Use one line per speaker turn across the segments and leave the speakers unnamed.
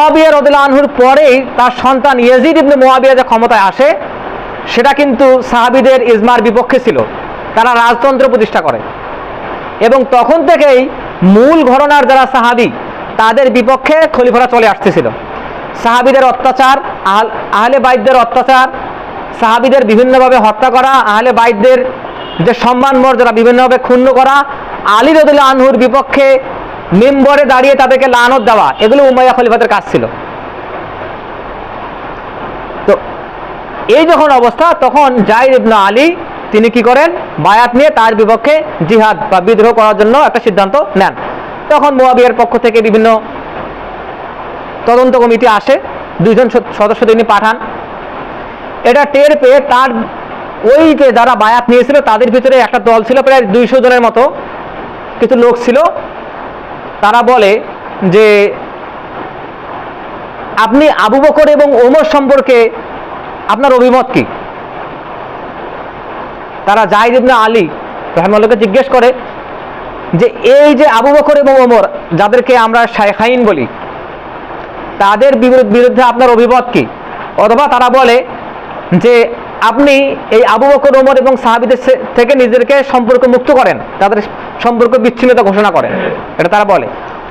মোয়াবিয়া রদুল্লাহ আনহুর পরেই তার সন্তান ইয়াজিদ ইবনে মোয়াবিয়া যে ক্ষমতায় আসে, সেটা কিন্তু সাহাবিদের ইজমার বিপক্ষে ছিল। তারা রাজতন্ত্র প্রতিষ্ঠা করে। এবং তখন থেকেই মূল ঘটনার যারা সাহাবি, তাদের বিপক্ষে খলিফরা চলে আসতেছিল। সাহাবিদের অত্যাচার, আহলে বাইদদের অত্যাচার, সাহাবিদের বিভিন্নভাবে হত্যা করা, আহলে বাইদদের যে সম্মান মর্যাদা, বিভিন্নভাবে ক্ষুণ্ণ করা, আলী রদুল্লাহ আনহুর বিপক্ষে মেম্বরে দাঁড়িয়ে তাদেরকে লানত দেওয়া, এগুলো উমাইয়া খলিফাদের কাজ ছিল। তো এই যখন অবস্থা, তখন জাহিদ ইবনা আলী, তিনি কি করেন? বায়াত নিয়ে তার বিপক্ষে জিহাদ বা বিদ্রোহ করার জন্য একটা সিদ্ধান্ত নেন। তখন মোয়াবিয়ার পক্ষ থেকে বিভিন্ন তদন্ত কমিটি আসে, দুইজন স- সদস্য তিনি পাঠান। এটা টের পেয়ে তার ওই যে যারা বায়াত নিয়েছিল, তাদের ভিতরে একটা দল ছিল, প্রায় দুইশো জনের মতো কিছু লোক ছিল। তারা বলে যে আপনি আবু বকর এবং ওমর সম্পর্কে আপনার অভিমত কি? তারা জাহিদ ইবনে আলী রহমাল্লাহকে জিজ্ঞেস করে যে এই যে আবু বকর এবং ওমর, যাদেরকে আমরা শাইখাইন বলি, তাদের বিরু- বিরুদ্ধে আপনার অভিমত কি? অথবা তারা বলে যে আপনি এই আবু বকর, ওমর এবং সাহাবিদের থেকে নিজেদেরকে সম্পর্ক মুক্ত করেন, তাদের সম্পর্ক বিচ্ছিন্নতা ঘোষণা করেন এটা তারা বলে।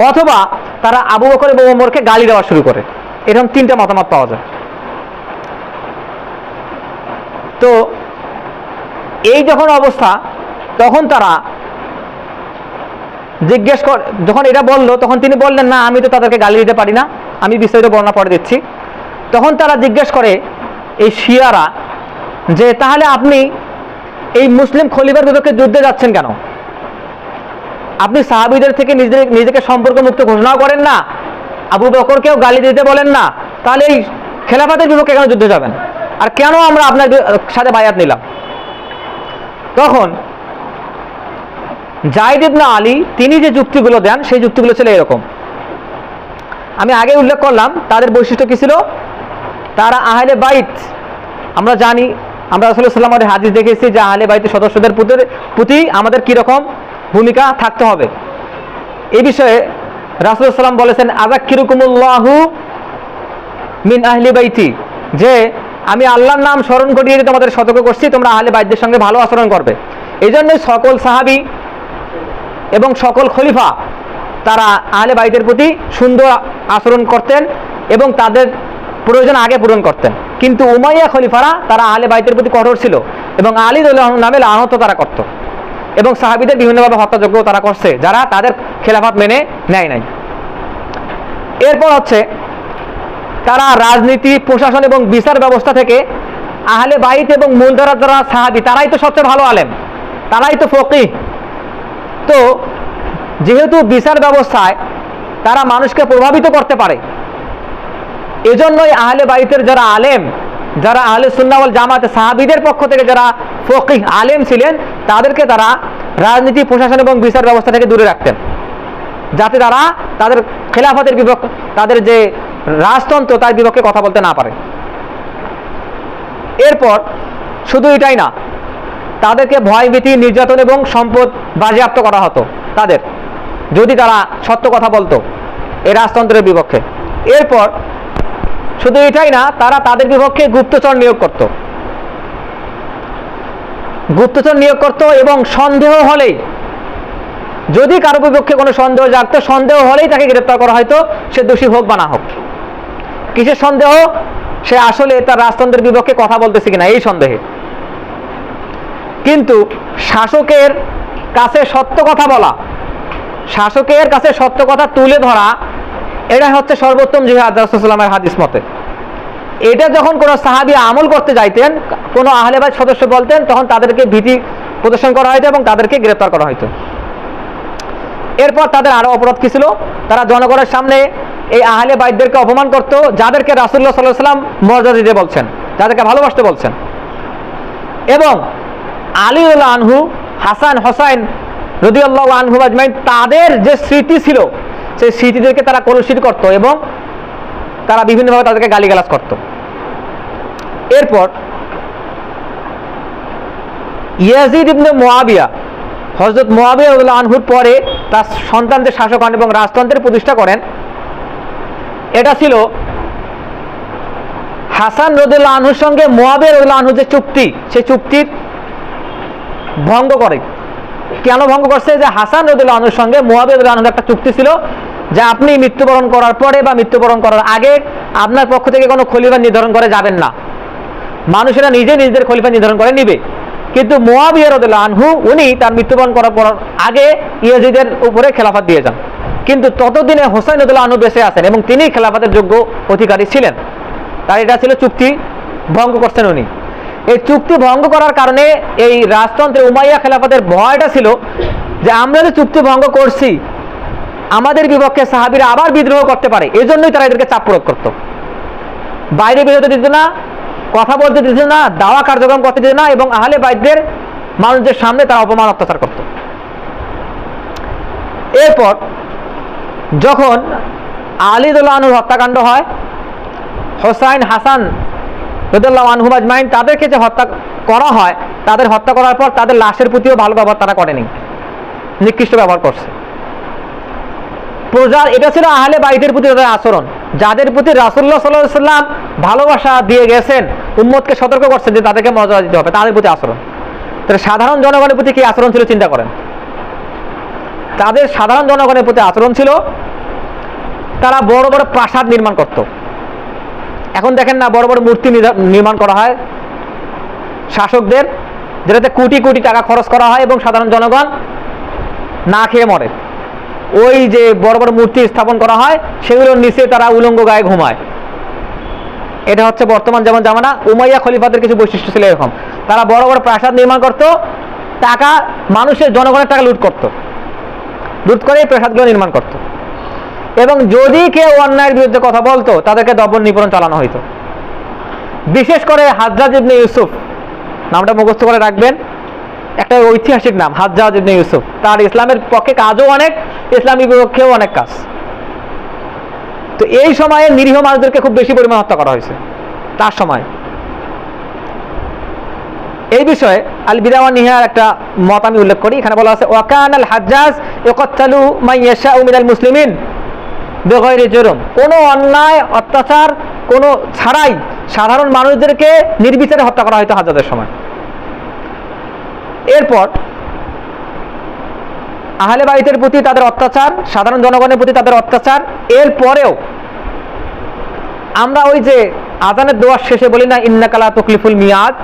অথবা তারা আবু বকর এবং ওমরকে গালি দেওয়া শুরু করে। এরকম তিনটা মতামত পাওয়া যায়। তো এই যখন অবস্থা, তখন তারা জিজ্ঞেস কর যখন এটা বলল, তখন তিনি বললেন, না, আমি তো তাদেরকে গালি দিতে পারি না। আমি বিস্তারিত বর্ণনা পরে দিচ্ছি। তখন তারা জিজ্ঞেস করে এই শিয়ারা যে, তাহলে আপনি এই মুসলিম খলিফার বিপক্ষে যুদ্ধে যাচ্ছেন কেন? আপনি সাহাবিদের থেকে নিজে নিজেকে সম্পর্ক মুক্ত ঘোষণাও করেন না। আবু বকরকেও গালি দিতে বলেন না। তাহলে এই খেলাফাতের বিপক্ষে কেন যুদ্ধে যাবেন? আর কেন আমরা আপনার সাথে বায়াত নিলাম? তখন জাহিদ ইবনা আলী, তিনি যে যুক্তিগুলো দেন, সেই যুক্তিগুলো ছিল এরকম। আমি আগে উল্লেখ করলাম, তাদের বৈশিষ্ট্য কি ছিল? তারা আহলে বাইত। আমরা জানি, আমরা আসলে সাল্লামের হাদিস দেখেছি যে আহলে বাইতের সদস্যদের প্রতি আমাদের কীরকম ভূমিকা থাকতে হবে। এ বিষয়ে রাসুল সাল্লাম বলেছেন আজাক কিরকুমুল্লাহু মিন আহলি বাইতি যে আমি আল্লাহর নাম স্মরণ করিয়ে তোমাদের সতর্ক করছি, তোমরা আহলে বাইতদের সঙ্গে ভালো আচরণ করবে। এই জন্যই সকল সাহাবি এবং সকল খলিফা তারা আহলে বাইদের প্রতি সুন্দর আচরণ করতেন এবং তাদের প্রয়োজন আগে পূরণ করতেন। কিন্তু উমাইয়া খলিফারা তারা আহলে বাইদের প্রতি কঠোর ছিল এবং আলী দুল্লাহ নামে আহত তারা করত। এবং সাহাবিদের বিভিন্নভাবে হত্যাযোগ্য তারা করছে, যারা তাদের খেলাফত মেনে নেয় নাই। এরপর হচ্ছে, তারা রাজনীতি, প্রশাসন এবং বিচার ব্যবস্থা থেকে আহলে বাইত এবং মূলধারা যারা সাহাবি, তারাই তো সবচেয়ে ভালো আলেম, তারাই তো ফকি তো যেহেতু বিচার ব্যবস্থায় তারা মানুষকে প্রভাবিত করতে পারে, এজন্যই আহলে বাইতের যারা আলেম যারা আহলে সুন্নাওয়াল জামাতে, সাহাবিদের পক্ষ থেকে যারা ফকিহ আলেম ছিলেন, তাদেরকে তারা রাজনীতি, প্রশাসন এবং বিচার ব্যবস্থা থেকে দূরে রাখতেন। যাতে তারা তাদের খেলাফতের বিপক্ষে, তাদের যে রাজতন্ত্র, তার বিপক্ষে কথা বলতে না পারে। এরপর শুধু এটাই না, তাদেরকে ভয়ভীতি নির্যাতন এবং সম্পদ বাজেয়াপ্ত করা হতো তাদের। যদি তারা সত্য কথা বলতো, এই রাজতন্ত্রের বিপক্ষে। এরপর শুধু এটাই না, তারা তাদের বিপক্ষে গুপ্তচর নিয়োগ করত। গুপ্তচর নিয়োগ করত এবং সন্দেহ হলেই, যদি কারও বিপক্ষে কোনো সন্দেহ জাগত, সন্দেহ হলেই তাকে গ্রেপ্তার করা হয়তো সে দোষী হোক বা না হোক। কিসের সন্দেহ? সে আসলে তার রাজতন্ত্রের বিপক্ষে কথা বলতেছে কিনা, এই সন্দেহে। কিন্তু শাসকের কাছে সত্য কথা বলা, শাসকের কাছে সত্য কথা তুলে ধরা এটা হচ্ছে সর্বোত্তম জিহাদ রাসুলামের হাদিস মতে। এটা যখন কোনো সাহাবি আমল করতে যাইতেন, কোনো আহলেবাদ সদস্য বলতেন, তখন তাদেরকে ভীতি প্রদর্শন করা হতো এবং তাদেরকে গ্রেপ্তার করা হতো এরপর তাদের আরও অপরাধ কি ছিল? তারা জনগণের সামনে এই আহলে বাইদদেরকে অপমান করত, যাদেরকে রাসুল্লাহ সাল্লাহ সাল্লাম মর্যাদা দিতে বলছেন, যাদেরকে ভালোবাসতে বলছেন। এবং আলীউল্লাহ আনহু, হাসান, হোসাইন রদিউল্লাহ আনহু আজমাইন, তাদের যে স্মৃতি ছিল সেই স্মৃতিদেরকে তারা কলুষিত করত এবং তারা বিভিন্নভাবে তাদেরকে গালিগালাজ করত। এরপর ইয়াজিদ ইবনে মোয়াবিয়া হজরত মোয়াবিয়া আনহুর পরে তার সন্তানদের শাসক হন এবং রাজতন্ত্রের প্রতিষ্ঠা করেন। এটা ছিল হাসান রদুল্লাহ আনহুর সঙ্গে মোয়াবের রদুল্লাহ আনহু যে চুক্তি সেই চুক্তির ভঙ্গ করে। কেন ভঙ্গ করছে? যে হাসান রদুল্লাহ আনহুর সঙ্গে রদুল্লাহ আনহুর একটা চুক্তি ছিল যে আপনি মৃত্যুবরণ করার পরে বা মৃত্যুবরণ করার আগে আপনার পক্ষ থেকে কোনো খলিফা নির্ধারণ করে যাবেন না। মানুষেরা নিজে নিজেদের খলিফা নির্ধারণ করে নিবে। কিন্তু মোয়াবিয়া রদুল্লাহ আনহু, উনি তার মৃত্যুবরণ করার পর আগে ইয়াজিদের উপরে খেলাফাত দিয়ে যান। কিন্তু ততদিনে হোসাইন রদুল্লাহ আনহু বেঁচে আছেন এবং তিনি খেলাফাতের যোগ্য অধিকারী ছিলেন। তার এটা ছিল চুক্তি, ভঙ্গ করছেন উনি। এই চুক্তি ভঙ্গ করার কারণে এই রাজতন্ত্রে উমাইয়া খেলাফতের ভয়টা ছিল যে আমরা যে চুক্তি ভঙ্গ করছি, আমাদের বিপক্ষে সাহাবিরা আবার বিদ্রোহ করতে পারে। এই জন্যই তারা এদেরকে চাপ প্রয়োগ করতো। বাইরে বেরোতে দিত না, কথা বলতে দিত না, দাওয়া কার্যক্রম করতে দিত না এবং আহলে বাইদের মানুষদের সামনে তারা অপমান, অত্যাচার করত। এরপর যখন আলিদুল্লাহ আনুর হত্যাকাণ্ড হয়, হোসাইন হাসান রদুল্লাহ আনহুম আজমাইন তাদেরকে যে হত্যা করা হয়, তাদের হত্যা করার পর তাদের লাশের প্রতিও ভালো ব্যবহার তারা করেনি। নিকৃষ্ট ব্যবহার করছে। প্রজার এটা ছিল আহলে বাইতের প্রতি তাদের আচরণ। যাদের প্রতি রাসুল্লাহ সাল্লাহ সাল্লাম ভালোবাসা দিয়ে গেছেন, উম্মতকে সতর্ক করছেন যে তাদেরকে মর্যাদা দিতে হবে, তাদের প্রতি আচরণ। তাহলে সাধারণ জনগণের প্রতি কি আচরণ ছিল, চিন্তা করেন। তাদের সাধারণ জনগণের প্রতি আচরণ ছিল, তারা বড় বড় প্রাসাদ নির্মাণ করত। এখন দেখেন না, বড় বড় মূর্তি নির্মাণ করা হয়। শাসকদের, যেটাতে কোটি কোটি টাকা খরচ করা হয় এবং সাধারণ জনগণ না খেয়ে মরে। ওই যে বড় বড় মূর্তি স্থাপন করা হয়, সেগুলোর নিচে তারা উলঙ্গ গায়ে ঘুমায়। এটা হচ্ছে বর্তমান যেমন জামানা, উমাইয়া খলিফাদের কিছু বৈশিষ্ট্য ছিল এরকম। তারা বড় বড় প্রাসাদ নির্মাণ করত, টাকা মানুষের জনগণের টাকা লুট করত। লুট করে এই প্রাসাদগুলো নির্মাণ করত। এবং যদি কেউ অন্যায়ের বিরুদ্ধে কথা বলতো, তাদেরকে দমন নিপরণ চালানো হইতো। বিশেষ করে হাজরাজ ইবনে ইউসুফ, নামটা মুখস্থ করে রাখবেন, একটা ঐতিহাসিক নাম, হাজ্জাজ ইবনে ইউসুফ। তার ইসলামের পক্ষে কাজও অনেক, ইসলামী বিপক্ষেও অনেক কাজ। তো এই সময়ে নিরীহ মানুষদেরকে খুব বেশি পরিমাণ হত্যা করা হয়েছে, তার সময়। এই বিষয়ে আল বিদাওয়া নিহার একটা মত আমি উল্লেখ করি। এখানে বলা আছে ওয়াকান আল হাজ্জাজ ইকতালু মাই ইয়াশাউ মিনাল মুসলিমিন। বেগয়রে জরম কোনো অন্যায়, অত্যাচার, কোনো ছাড়াই সাধারণ মানুষদেরকে নির্বিচারে হত্যা করা হয়তো হাজ্জাজের সময়। এরপর আহলে বাইতের প্রতি তাদের অত্যাচার, সাধারণ জনগণের প্রতি তাদের অত্যাচার এর পরেও আমরা ওই যে আজানের দোয়ার শেষে বলি না, ইন্নাকালা তকলিফুল মিয়াদ,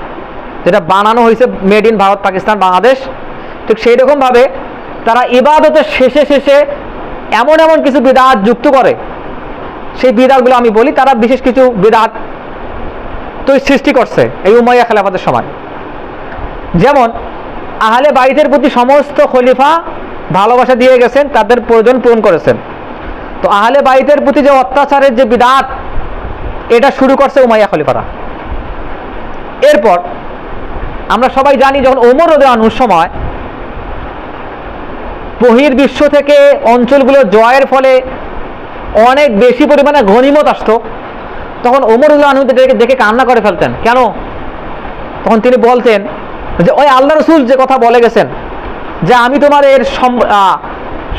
যেটা বানানো হয়েছে মেড ইন ভারত, পাকিস্তান, বাংলাদেশ, ঠিক সেই রকমভাবে তারা ইবাদতের শেষে শেষে এমন এমন কিছু বিদাত যুক্ত করে, সেই বিদাতগুলো আমি বলি, তারা বিশেষ কিছু বিদাত তো সৃষ্টি করছে এই উমাইয়া খেলাফতের সময়। যেমন, আহলে বাইতের প্রতি সমস্ত খলিফা ভালোবাসা দিয়ে গেছেন, তাদের প্রয়োজন পূরণ করেছেন। তো আহলে বাইতের প্রতি যে অত্যাচারের যে বিদাত, এটা শুরু করছে উমাইয়া খলিফারা। এরপর, আমরা সবাই জানি যখন ওমর রদে আনহুর সময় বহির্বিশ্ব থেকে অঞ্চলগুলো জয়ের ফলে অনেক বেশি পরিমাণে ঘনীমত আসতো। তখন ওমর উল্লাহ আনহু দেখে কান্না করে ফেলতেন। কেন? তখন তিনি বলতেন যে ওই আল্লাহ রসুল যে কথা বলে গেছেন যে আমি সম- আহ,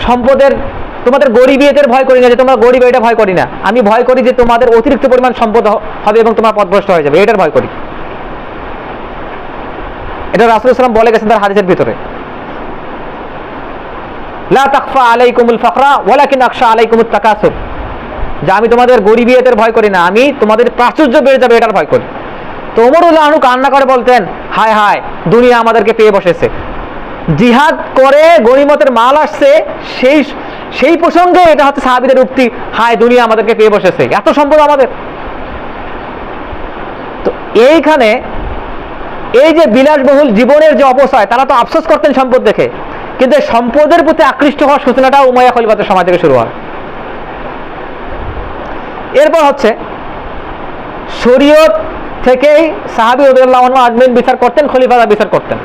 সম্পদের তোমাদের গরিবী এদের ভয় করি না যে তোমরা গরিব এটা ভয় করি না। আমি ভয় করি যে তোমাদের অতিরিক্ত পরিমাণ সম্পদ হবে এবং তোমার পথভ্রষ্ট হয়ে যাবে। এটার ভয় করি। এটা রাসুল ইসলাম বলে গেছেন তার হাদিসের ভিতরে। তাকফা আলাইকুমুল আমি তোমাদের গরিবী এদের ভয় করি না, আমি তোমাদের প্রাচুর্য বেড়ে যাবে এটার ভয় করি। তো ওমরুল্লাহ কান্না করে বলতেন, হায় হায়, দুনিয়া আমাদেরকে পেয়ে বসেছে। জিহাদ করে গরিমতের মাল আসছে, সেই সেই প্রসঙ্গে এটা হচ্ছে সাহাবিদের উক্তি, হায়, দুনিয়া আমাদেরকে পেয়ে বসেছে। এত সম্পদ আমাদের। তো এইখানে এই যে বিলাসবহুল জীবনের যে অবস্থায় তারা তো আফসোস করতেন সম্পদ দেখে। কিন্তু সম্পদের প্রতি আকৃষ্ট হওয়ার সূচনাটা উমাইয়া খলিফাতের সময় থেকে শুরু হয়। এরপর হচ্ছে, শরীয়ত থেকেই সাহাবি উদুল্লাহ আজমিন বিচার করতেন, খলিফারা বিচার করতেন।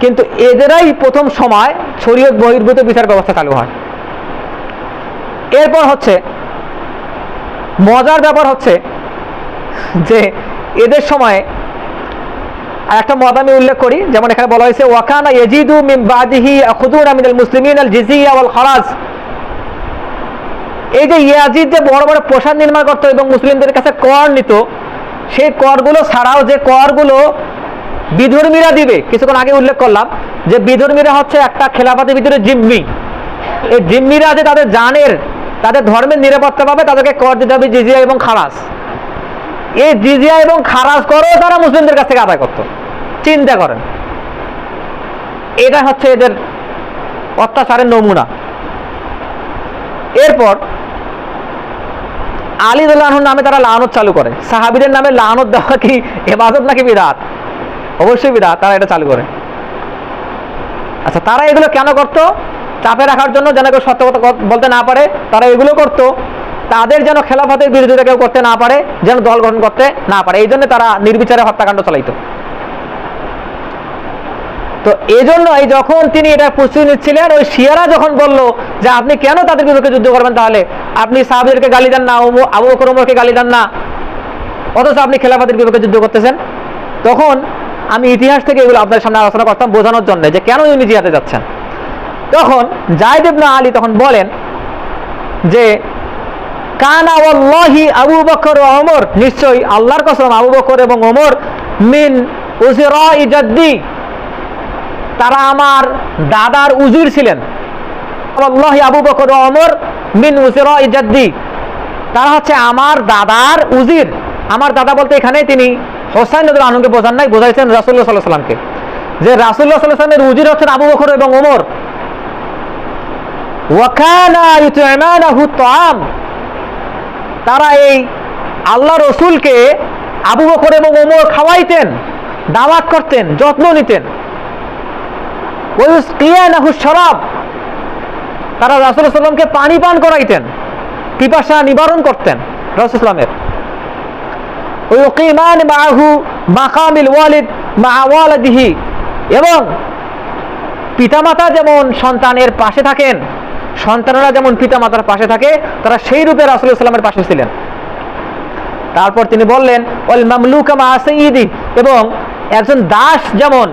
কিন্তু এদেরাই প্রথম সময় শরীয়ত বহির্ভূত বিচার ব্যবস্থা চালু হয়। এরপর হচ্ছে, মজার ব্যাপার হচ্ছে যে এদের সময় আর একটা মত আমি উল্লেখ করি, যেমন এখানে বলা হয়েছে, ওয়াকানা ইয়াজিদু মিন বাদিহি আখুদুনা মিনাল মুসলিমিন আল জিজিয়া ওয়াল খারাজ। এই যে ইয়াজিদ যে বড় বড় প্রসাদ নির্মাণ করতো এবং মুসলিমদের কাছে কর নিত, সেই করগুলো ছাড়াও যে করগুলো বিধর্মীরা দিবে, কিছুক্ষণ আগে উল্লেখ করলাম, যে বিধর্মীরা হচ্ছে একটা খেলাফাতের ভিতরে জিম্মি। এই জিম্মিরা যে তাদের জানের, তাদের ধর্মের নিরাপত্তা পাবে, তাদেরকে কর দিতে হবে জিজিয়া এবং খারাজ। এই জিজিয়া এবং খারাজ করও তারা মুসলিমদের কাছ থেকে আদায় করতো। চিন্তা করেন। এটা হচ্ছে এদের অত্যাচারের নমুনা। এরপর আলী দুল্লাহর নামে তারা লানত চালু করে। সাহাবিদের নামে লানত দেওয়া কি এবাদত নাকি বিরাট অবশ্যই বিরাট তারা এটা চালু করে। আচ্ছা তারা এগুলো কেন করতো? চাপে রাখার জন্য যেন কেউ সত্য কথা বলতে না পারে, তারা এগুলো করতো। তাদের যেন খেলাফতের বিরোধিতা কেউ করতে না পারে, যেন দল গঠন করতে না পারে। এই জন্য তারা নির্বিচারে হত্যাকাণ্ড চালাইতো। তো এই জন্যই যখন তিনি এটা প্রস্তুতি নিচ্ছিলেন, ওই শিয়ারা যখন বলল যে আপনি কেন তাদের বিপক্ষে যুদ্ধ করবেন তাহলে? আপনি সাহাবিদেরকে গালি দেন না আবু বকর ওমরকে গালি দেন না। অথচ আপনি খেলাফতের বিপক্ষে যুদ্ধ করতেছেন। তখন আমি ইতিহাস থেকে এগুলো আপনার সামনে আলোচনা করতাম বোঝানোর জন্য যে কেন উনি জিহাদে যাচ্ছেন। তখন জায়দ ইবনে আলী তখন বলেন যে কানা ওয়াল্লাহি আবু বকর ও ওমর। নিশ্চয়ই আল্লাহর কসম আবু বকর এবং ওমর মিন জাদ্দি। তারা আমার দাদার উজির ছিলেন। আল্লাহি আবু বকর ও ওমর মিন জাদ্দি। তারা হচ্ছে আমার দাদার উজির। আমার দাদা বলতে এখানে তিনি হোসাইন নদীর আনন্দকে বোঝান নাই, বোঝাইছেন রাসুল্লাহ সাল্লাহ সাল্লামকে যে রাসুল্লাহ সাল্লাহ সাল্লামের উজির হচ্ছেন আবু বকর এবং ওমর। ওয়াকানা ইউতইমানাহু তাআম। তারা এই আল্লাহ রসুলকে আবু বকর এবং ওমর খাওয়াইতেন, দাওয়াত করতেন, যত্ন নিতেন। শরাব, তারা রাসূল সাল্লামকে পানি পান করাইতেন, পিপাসা নিবারণ করতেন রাসূল সাল্লামের ওয়ুকিমান মাআহু মাকামিল ওয়ালিদ মা ওয়ালিদিহি, এবং পিতামাতা যেমন সন্তানের পাশে থাকেন সন্তানেরা যেমন পিতা মাতার পাশে থাকে, তারা সেই রূপে রাসুল ইসলামের পাশে ছিলেন। তারপর তিনি বললেন ওল মামলুকা মা এবং একজন দাস যেমন,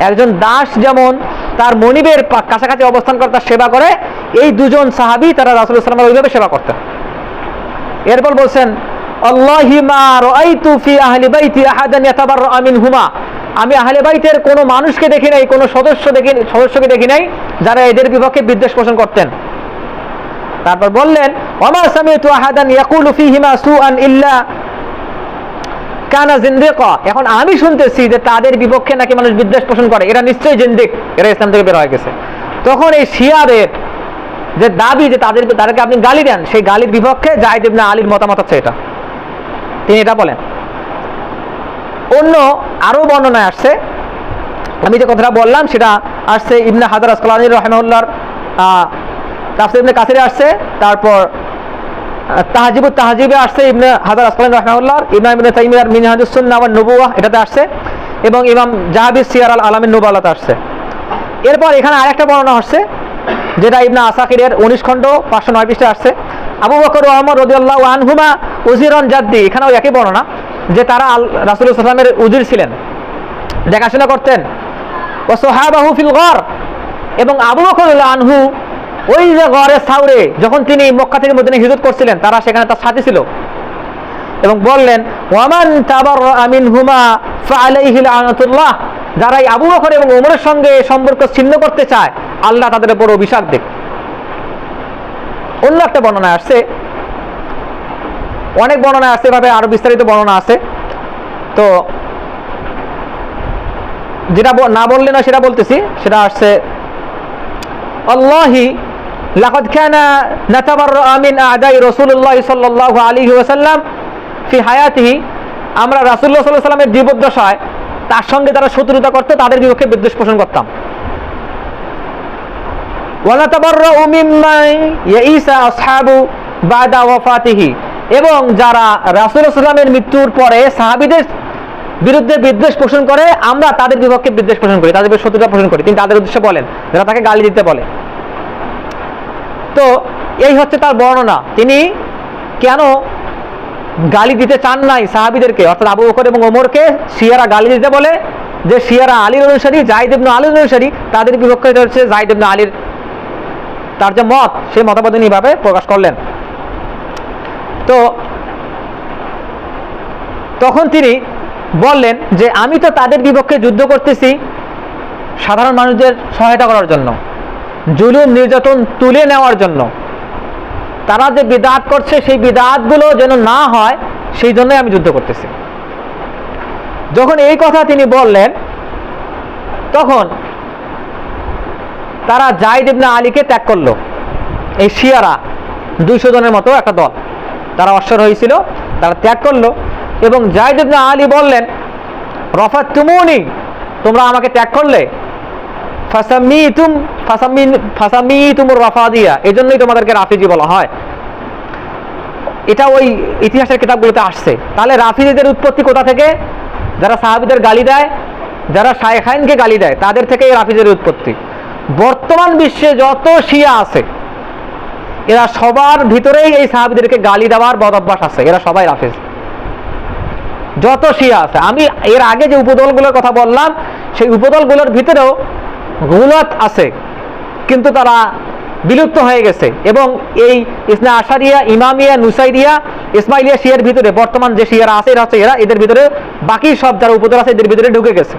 একজন দাস যেমন, তার মনিবের কাছাকাছি অবস্থান করে, তার সেবা করে, এই দুজন সাহাবি তারা রাসুল ইসলামের ওইভাবে সেবা করতেন। এরপর বলছেন, আল্লাহি মা রাআইতু ফি আহলি বাইতি আহাদান ইয়াতাবাররা মিনহুমা। আমি আহলে বাইতের কোনো মানুষকে দেখি নাই, কোনো সদস্য দেখি সদস্যকে দেখি নাই, যারা এদের বিপক্ষে বিদ্বেষ পোষণ করতেন। তারপর বললেন, ওমা সামিতু আহাদান ইয়াকুলু ফিহিমা সুআন ইল্লা কানা জিন্দিকা। এখন আমি শুনতেছি যে তাদের বিপক্ষে নাকি মানুষ বিদ্বেষ পোষণ করে। এরা নিশ্চয়ই জিন্দিক, এরা ইসলাম থেকে বের হয়ে গেছে। তখন এই শিয়াদের যে দাবি যে তাদের তাদেরকে আপনি গালি দেন, সেই গালির বিপক্ষে জাহিদ ইবনে আলীর মতামত হচ্ছে এটা। তিনি এটা বলেন। অন্য আরও বর্ণনায় আসছে। আমি যে কথাটা বললাম, সেটা আসছে ইবনে হাজার আসকালানি রহমাউল্লাহর তাফসির ইবনে কাসিরে আসছে, তারপর তাহাজিবুত তাহাজিবে আসছে ইবনে হাজার আসকালানি রহমাউল্লাহর ইমাম ইবনে তাইমিয়ার মিনহাজুস সুন্নাহ ওয়ান নবুওয়াহ এটাতে আসছে, এবং ইমাম জাহাবিস সিয়ার আল আলামিন নুবালাতে আসছে। এরপর এখানে আরেকটা বর্ণনা আসছে, যেটা ইবনা আসাকিরের উনিশ খণ্ড পাঁচশো নয় পৃষ্ঠে আসছে। আবু বকর ওহমদ রদিয়াল্লাহ আনহুমা উজিরন জাদ্দি, এখানেও একই বর্ণনা। যে তারা আল রাসুল সাল্লামের উজির ছিলেন। দেখাশোনা করতেন। ও সোহাবাহু ফিল গর। এবং আবু বকর আনহু ওই যে গড়ের সাউরে যখন তিনি মক্কা থেকে মদিনে হিজরত করছিলেন, তারা সেখানে তার সাথে ছিল। এবং বললেন, ওয়ামান তাবার আমিন হুমা ফালাইহিল আনাতুল্লাহ যারা এই আবু বকর এবং ওমরের সঙ্গে সম্পর্ক ছিন্ন করতে চায়, আল্লাহ তাদের উপর অভিশাপ দেখ অন্য একটা বর্ণনা আসছে অনেক বর্ণনা আছে, এভাবে আরও বিস্তারিত বর্ণনা আছে। তো যেটা না বললে না সেটা বলতেছি, সেটা আসছে, আল্লাহি লাকাদ কানা নাতাবাররা মিন আদাই রাসূলুল্লাহ সাল্লাল্লাহু আলাইহি ওয়াসাল্লাম ফি হায়াতিহি। আমরা রাসূলুল্লাহ সাল্লাল্লাহু আলাইহি ওয়াসাল্লামের জীবদ্দশায় তার সঙ্গে যারা শত্রুতা করতো, তাদের বিপক্ষে বিদ্বেষ পোষণ করতাম। ওয়ানাতাবাররাউ মিম্মান ইয়াইসা আসহাবু বাদা ওয়াফাতিহি। এবং যারা রাসূল সাল্লামের মৃত্যুর পরে সাহাবিদের বিরুদ্ধে বিদ্বেষ পোষণ করে, আমরা তাদের বিপক্ষে বিদ্বেষ পোষণ করি, তাদের শত্রুতা পোষণ করি। তিনি তাদের উদ্দেশ্যে বলেন, যারা তাকে গালি দিতে বলে। তো এই হচ্ছে তার বর্ণনা। তিনি কেন গালি দিতে চান নাই সাহাবিদেরকে? অর্থাৎ আবু বকর এবং ওমরকে শিয়ারা গালি দিতে বলে, যে শিয়ারা আলীর অনুসারী জাহিদ ইবনে আলীর অনুসারী, তাদের বিপক্ষে হচ্ছে জাহিদ ইবনে আলীর, তার যে মত, সেই উনি এভাবে প্রকাশ করলেন। তো তখন তিনি বললেন যে, আমি তো তাদের বিপক্ষে যুদ্ধ করতেছি সাধারণ মানুষদের সহায়তা করার জন্য, জুলুম, নির্যাতন তুলে নেওয়ার জন্য। তারা যে বিদাত করছে, সেই বিদাতগুলো যেন না হয়, সেই জন্যই আমি যুদ্ধ করতেছি। যখন এই কথা তিনি বললেন, তখন তারা জাইদ ইবনে আলীকে ত্যাগ করল, এই শিয়ারা দুইশো জনের মতো একটা দল। তারা অশ্বর হয়েছিল, তারা ত্যাগ করল এবং জাইদ ইবনে আলী বললেন রফাত তুমুনি তোমরা আমাকে ত্যাগ করলে? ফাসামি তুম ফাসামি ফাসামি তুমুর রফা দিয়া এই জন্যই তোমাদেরকে রাফিজি বলা হয়। এটা ওই ইতিহাসের কিতাবগুলোতে আসছে। তাহলে রাফিজিদের উৎপত্তি কোথা থেকে? যারা সাহাবিদের গালি দেয়, যারা শায়েখাইনকে গালি দেয়, তাদের থেকে এই রাফিজের উৎপত্তি। বর্তমান বিশ্বে যত শিয়া আছে এরা সবার ভিতরেই এই সাহাবিদেরকে গালি দেওয়ার বদ অভ্যাস আছে। এরা সবাই রাফিজ। যত শিয়া আছে। আমি এর আগে যে উপদলগুলোর কথা বললাম, সেই উপদলগুলোর ভিতরেও গুলত আছে। কিন্তু তারা বিলুপ্ত হয়ে গেছে। এবং এই ইসনা আশারিয়া, ইমামিয়া, নুসাইরিয়া, ইসমাইলিয়া শিয়ার ভিতরে বর্তমান যে শিয়ারা আছে, এরা আছে এরা এদের ভিতরে বাকি সব যারা উপদল আছে, এদের ভিতরে ঢুকে গেছে।